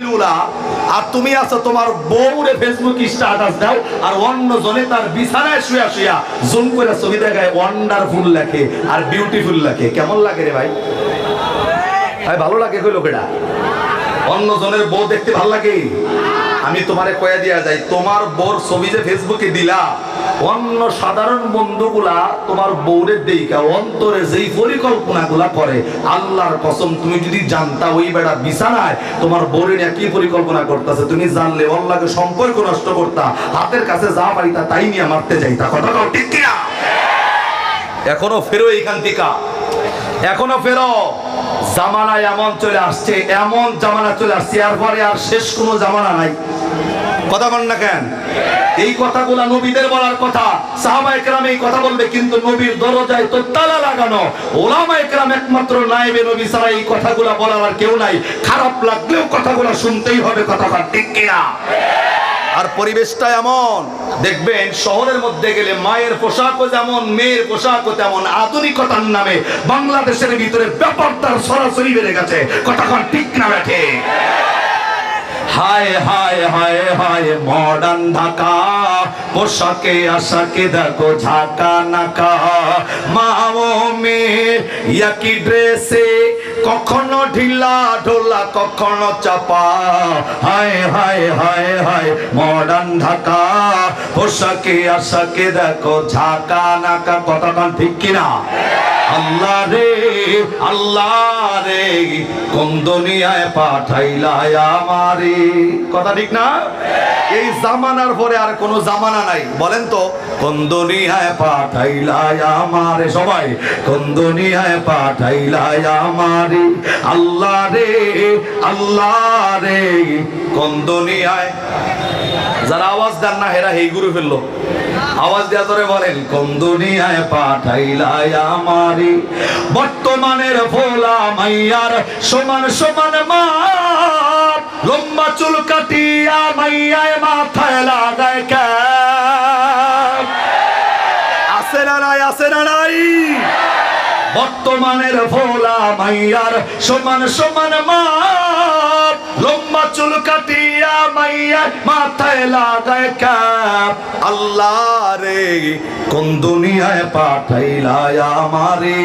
আর তুমি আছো তোমার বউরে ফেসবুক স্ট্যাটাস দাও, আর অন্য জনে তার বিছানায় শুয়া শুয়া জুম করে ছবি দেখায় ওয়ান্ডারফুল লেখে আর বিউটিফুল লেখে। কেমন লাগে রে ভাই? ভাই, ভালো লাগে কই লোকেরা? অন্য জনের বউ দেখতে ভালো লাগে? আমি তোমারে কয়া দিয়া যাই, তোমার বউর ছবি যে ফেসবুকে দিলা, অন্য সাধারণ বন্ধুগুলা তোমার বউরে দেইকা অন্তরে যেই পরিকল্পনাগুলা করে, আল্লাহর কসম, তুমি যদি জানতা ওই বেড়া বিছানায় তোমার নিয়ে কি পরিকল্পনা করতেছে, তুমি জানলে অল্লাহকে সম্পর্ক নষ্ট করতা, হাতের কাছে যা পারিতা তাই নিয়ে মারতে যাইতা। কথা কও ঠিক কিনা? এখনও ফেরো এইখান থেকে। এখনও ফেরো। জামানা এমন চলে আসছে, এমন জামানা চলে আসছে, এরপরে আর শেষ কোনো জামানা নাই। কথা বল না কেন? এই কথাগুলা নবীদের বলার কথা। সাহাবা একরাম এই কথা বলবে, কিন্তু নবীর দরজায় তো তালা লাগানো। ওলামা একরাম একমাত্র নাইবে নবী ছাড়া এই কথাগুলা বলার আর কেউ নাই। খারাপ লাগলেও কথাগুলা শুনতেই হবে, কথা ঠিক কিনা? আর পরিবেশটা এমন। দেখবেন, শহরের মধ্যে গেলে মায়ের পোশাকও যেমন, মেয়ের পোশাকও তেমন, আধুনিকতার নামে বাংলাদেশের ভিতরে ব্যাপারটার সরাসরি বেড়ে গেছে। কথা ঠিক না ব্যাঠে? হায় হায় হায় হায়, মডার্ন ঢাকা। পোশাকে আশাকে দেখো ঝাঁকা নাকা। মাও মেয়ে একই ড্রেসে কখনো ঢিলা ঢোলা, কখনো চাপা। হায় হায় হায় হায়, মডার্ন ঢাকা। পোশাকে আশাকে দেখো ঝাঁকা নাকা। কথাটা ঠিক কিনা? আল্লাহ রে। আল্লাহ রে কোন দুনিয়ায় পাঠাইলাই আমারে। কথা ঠিক না? এই জামানার পরে আর কোনো জামানা নাই। বলেন তো, কোন দুনিয়ায় পাঠাইলাই আমারে। সবাই, কোন দুনিয়ায় পাঠাইলাই আমারে। আল্লাহ রে আল্লাহ রে কোন দুনিয়ায় যারা আওয়াজ দেন না, হেরা হেই গুরু ফেলল। আওয়াজ দেওয়া ধরে বলেন, কোন দুনিয়ায় পাঠাইলাই আমারি। বর্তমানের ভোলা মাইয়ার সমান সমান মা লম্বা চুল কাটিয়া মাইয়ায় মাথায় লাগায় কে আছে না নাই আছে না নাই? বর্তমানের ভোলা মাইয়ার সমান সমান মা চুল কাটিয়া মাইয়া মাথায় লাগায় কাপ। আল্লাহ রে, কোন দুনিয়ায় পাঠাইলাই আমারে?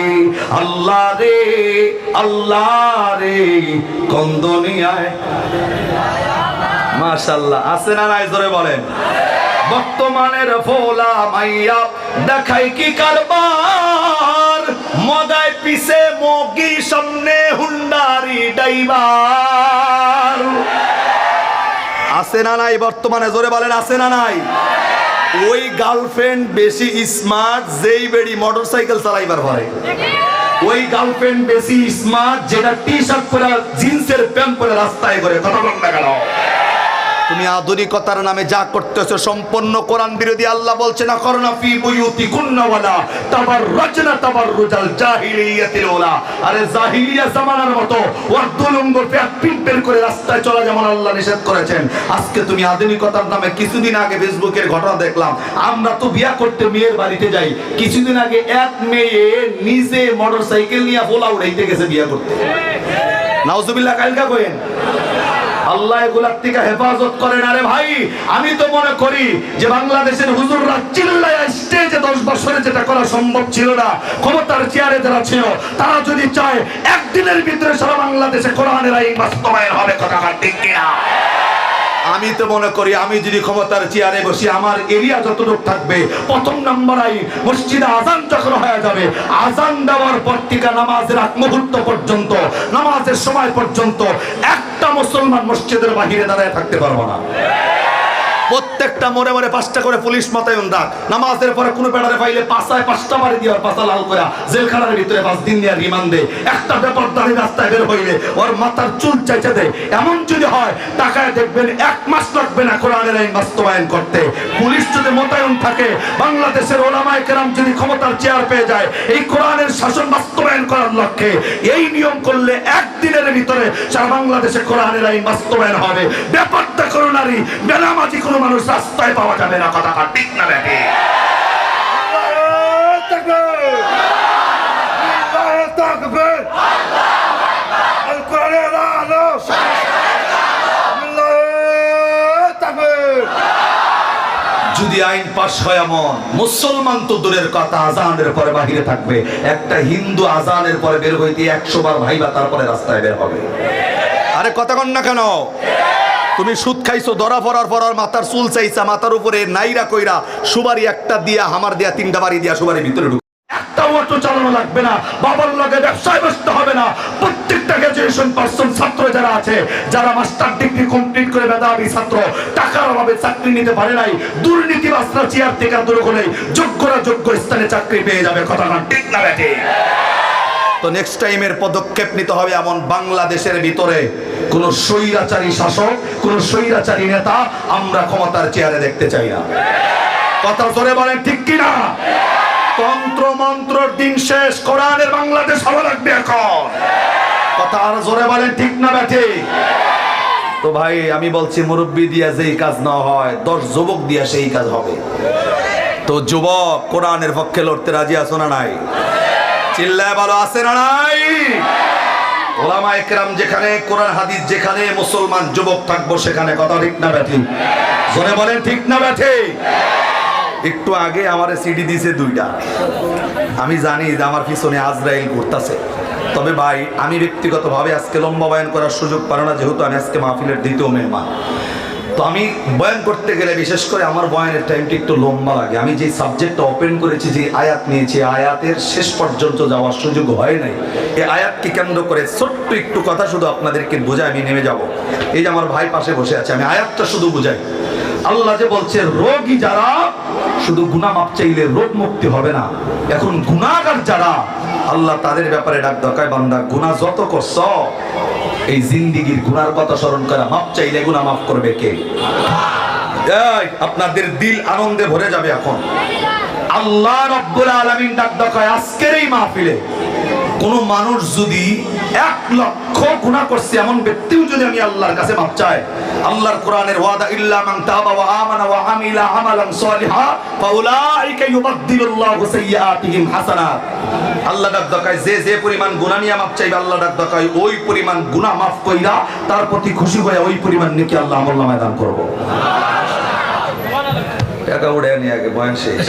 আল্লাহ রে আল্লাহ রে, কোন দুনিয়ায়? মাশাল্লাহ আছে না নাই? জোরে বলেন। বর্তমানের ভোলা মাইয়া, দেখাই কি কারবার? মদায় পিছে মগি সামনে হুন্ডারি ডাইবার। আছে না নাই বর্তমানে? জোরে বলেন, আছে না নাই? ওই গার্লফ্রেন্ড বেশি স্মার্ট যেই বেড়ি মোটরসাইকেল চালাইবার পারে ওই গার্লফ্রেন্ড বেশি স্মার্ট যেটা টি শার্ট পরে জিন্সের প্যান্ট পরে রাস্তায় করে। কথা বলতে কেন? তুমি আধুনিকতার নামে যা করতেছো সম্পূর্ণ কোরআন বিরোধী আল্লাহ বলছে না করোনা ফি বুয়ুতি কুন্নাওয়ালা তাবার রচনা তাবার রুজাল জাহিলিয়াতিল ওলা আরে জাহিলিয়া জামানার মতো ওয়াদুলুঙ্গর পেট পিট বের করে রাস্তায় চলা যেমন আল্লাহ নিষেধ করেছেন। আজকে তুমি আধুনিকতার নামে কিছুদিন আগে ফেসবুকের ঘটনা দেখলাম। আমরা তো বিয়া করতে মেয়ের বাড়িতে যাই। কিছুদিন আগে এক মেয়ে নিজে মোটরসাইকেল নিয়ে ফোলা উড়াইতে গেছে বিয়া করতে। নাউজুবিল্লাহ কালকা কইেন? আল্লাহ এগুলার থেকে হেফাজত করেন আরে ভাই। আমি তো মনে করি যে বাংলাদেশের হুজুররা চিল্লায় স্টেজে দশ বছরে যেটা করা সম্ভব ছিল না। ক্ষমতার চেয়ারে যারা ছিল, তারা যদি চায়, একদিনের ভিতরে সারা বাংলাদেশে কোরআনের আইন বাস্তবায়ন হবে, কথা কিনা? আমি তো মনে করি, আমি যদি ক্ষমতার চেয়ারে বসি, আমার এরিয়া যতটুকু থাকবে, প্রথম নম্বর আই মসজিদে আজান যখন হয়ে যাবে, আজান দেওয়ার পর থেকে নামাজের আগ মুহূর্ত পর্যন্ত, নামাজের সময় পর্যন্ত একটা মুসলমান মসজিদের বাহিরে দাঁড়ায় থাকতে পারব না। প্রত্যেকটা মোড়ে মোড়ে পাঁচটা করে পুলিশ মাতায়ন রাখ নামাজের পরে কোনো বেড়ারে পাইলে পাঁচায় পাঁচটা মারি দিয়ে পাঁচা লাল করে জেলখানার ভিতরে পাঁচ দিন নিয়ে রিমান্ডে একটা ব্যাপার দাঁড়িয়ে রাস্তায় বের হইলে ওর মাথার চুল চাইছে দেয়। এমন যদি হয় টাকায় দেখবেন এক মাস লাগবে না কোরআনের আইন বাস্তবায়ন করতে। পুলিশ যদি মোতায়েন থাকে, বাংলাদেশের ওলামায় কেরাম যদি ক্ষমতার চেয়ার পেয়ে যায়, এই কোরআনের শাসন বাস্তবায়ন করার লক্ষ্যে এই নিয়ম করলে একদিনের ভিতরে সারা বাংলাদেশে কোরআনের আইন বাস্তবায়ন হবে। ব্যাপারটা কোনো নারী, বেনামাজি মতো মানুষ রাস্তায় পাওয়া যাবে না কথা ঠিক না ব্যাটে? যদি আইন পাশ হয় এমন, মুসলমান তো দূরের কথা, আজানের পরে বাহিরে থাকবে। একটা হিন্দু আজানের পরে বের হইতে একশো বার ভাইবা তারপরে রাস্তায় বের হবে। আরে কথা কন না কেন? তুমি সুদ খাইছো ধরা পড়ার পর আর মাথার চুল চাইছা মাথার উপরে নাইরা কইরা সুবারি একটা দিয়া হামার দিয়া তিনটা বাড়ি দিয়া সুবারি ভিতরে ঢুক। একটা অটো চালানো লাগবে না বাবার লগে ব্যবসায় বসতে হবে না। প্রত্যেকটা গ্রাজুয়েশন পার্সন ছাত্র যারা আছে যারা মাস্টার ডিগ্রি কমপ্লিট করে মেধাবী ছাত্র টাকার অভাবে চাকরি নিতে পারে নাই দুর্নীতিবাসরা চেয়ার থেকে দূর করে যোগ্যরা যোগ্য স্থানে চাকরি পেয়ে যাবে কথা না ঠিক না ব্যাটে? তো নেক্সট টাইমের পদক্ষেপ নিতে হবে এমন বাংলাদেশের ভিতরে। কোন স্বৈরাচারী শাসক, কোন স্বৈরাচারী নেতা আমরা ক্ষমতার চেয়ারে দেখতে চাই না। কথা জোরে বলেন ঠিক কিনা? তন্ত্র মন্ত্রর দিন শেষ, কোরআনের বাংলাদেশ ভালো লাগবে এখন। কথা আর জোরে বলেন ঠিক না ব্যাঠে? তো ভাই, আমি বলছি, মুরব্বী দিয়া যেই কাজ না হয়, দশ যুবক দিয়া সেই কাজ হবে। তো যুবক, কোরআনের পক্ষে লড়তে রাজি আছো না নাই? চিল্লায় ভালো আছে না নাই? ওলামা একরাম যেখানে, কোরআন, হাদিস যেখানে, মুসলমান যুবক থাকব সেখানে, কথা ঠিক না ব্যাথি জোরে বলেন, ঠিক না ব্যাথি একটু আগে আমার সিডি দিছে দুইটা। আমি জানি যে আমার পিছনে আজরাইল ঘুরতেছে। তবে ভাই, আমি ব্যক্তিগতভাবে আজকে লম্বা বায়ন করার সুযোগ পারো না, যেহেতু আমি আজকে মাহফিলের দ্বিতীয় মেহমান। তো আমি বয়ান করতে গেলে বিশেষ করে আমার বয়ানের টাইমটি একটু লম্বা লাগে। আমি যে সাবজেক্টটা ওপেন করেছি, যে আয়াত নিয়েছি আয়াতের শেষ পর্যন্ত যাওয়ার সুযোগ হয় নাই। এই আয়াতকে কেন্দ্র করে ছোট্ট একটু কথা শুধু আপনাদেরকে বোঝায় আমি নেমে যাব। এই যে আমার ভাই পাশে বসে আছে, আমি আয়াতটা শুধু বোঝাই। আল্লাহ যে বলছে, রোগী যারা শুধু গুনাহ মাপ চাইলে রোগ মুক্তি হবে না, এখন গুনাহগার যারা, আল্লাহ তাদের ব্যাপারে ডাক দরকার বান্দা, গুনাহ যত করছ এই জিন্দিগির গুনার কথা স্মরণ করা মাপ চাইলে গুণা মাফ করবে কে? আপনাদের দিল আনন্দে ভরে যাবে এখন। আল্লাহ রব্বুল আলামিন ডাক দেখায়, আজকের এই মাহফিলে কোন মানুষ যদি এক লক্ষ গুনাহ করছে এমন ব্যক্তিও যদি আমি আল্লাহর কাছে মাপ চাই আল্লাহর কোরআনের ওয়াদা ইল্লা মান তাবা ওয়া আমানা ওয়া আমিলা আমালান সালিহা ফাউলাইকা ইউবাদদিলুল্লাহু সাইয়্যাতিহিম হাসানাত। আল্লাহ ডাক দকায় যে যে পরিমাণ গুনাহ নিয়ে মাপ চাইবে আল্লাহ ডাক দকায় ওই পরিমাণ গুনাহ মাফ কইরা তার প্রতি খুশি হয়ে ওই পরিমাণ নেকি আল্লাহ আমল নামায় দান করব। টাকা উড়ে নিয়ে আগে বয়ান শেষ।